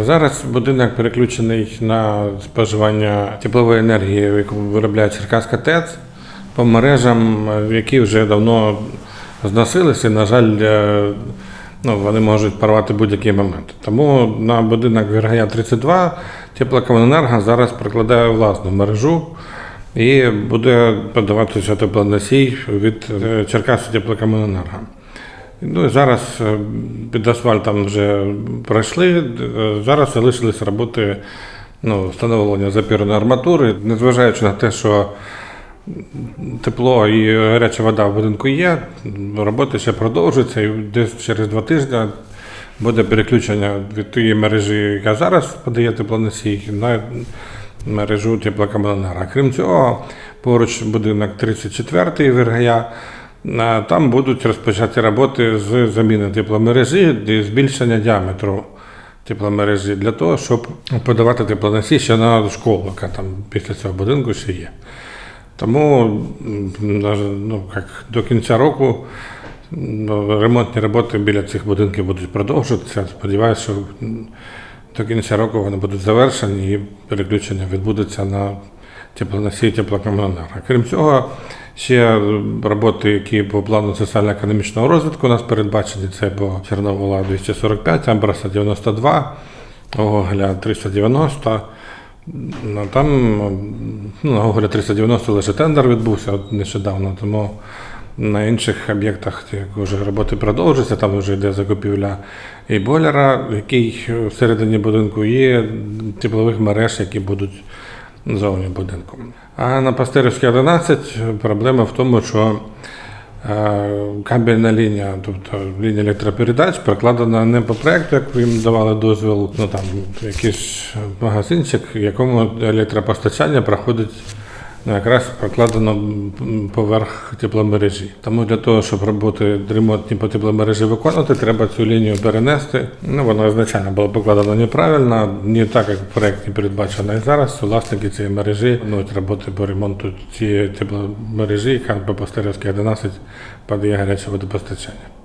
Зараз будинок переключений на споживання теплової енергії, яку виробляє Черкаська ТЕЦ по мережам, які вже давно зносилися. На жаль, ну, вони можуть порвати будь-який момент. Тому на будинок Віргая 32 теплокомуненерго зараз прикладає власну мережу і буде подаватися теплоносій від е, Черкаси теплокомуненерго. Ну, зараз е, під асфальтом вже пройшли. е, Зараз залишились роботи ну, встановлення запірної арматури, незважаючи на те, що тепло і гаряча вода в будинку є, роботи ще продовжуються, і десь через два тижні буде переключення від тієї мережі, яка зараз подає теплоносій, на мережу теплокомуненерго. Крім цього, поруч будинок 34-й Вергая. Там будуть розпочаті роботи з заміни тепломережі і збільшення діаметру тепломережі для того, щоб подавати теплоносій ще на школу, яка там після цього будинку ще є. Тому ну, як до кінця року ремонтні роботи біля цих будинків будуть продовжуватися. Сподіваюся, що до кінця року вони будуть завершені і переключення відбудеться на теплоносій теплокомуненерго. Крім цього, ще роботи, які по плану соціально-економічного розвитку у нас передбачені, це по Чорновола 245, Амбраса 92, Гоголя 390. Ну, Там ну, на Гоголя 390 лише тендер відбувся нещодавно, тому на інших об'єктах вже роботи продовжуються, там вже йде закупівля і бойлера, який всередині будинку, і теплових мереж, які будуть зовні будинку. А на Пастерівській 11 проблема в тому, що е, кабельна лінія, тобто лінія електропередач, прокладена не по проекту, як їм давали дозвіл, ну там якийсь магазинчик, в якому електропостачання проходить якраз прокладено поверх тепломережі. Тому для того, щоб роботи ремонтні по тепломережі виконувати, треба цю лінію перенести. Ну, вона ізначально була покладена неправильно, не так, як в проєкті передбачено. І зараз власники цієї мережі планують роботи по ремонту цієї тепломережі, яка по Постерівській 11 подає гаряче водопостачання.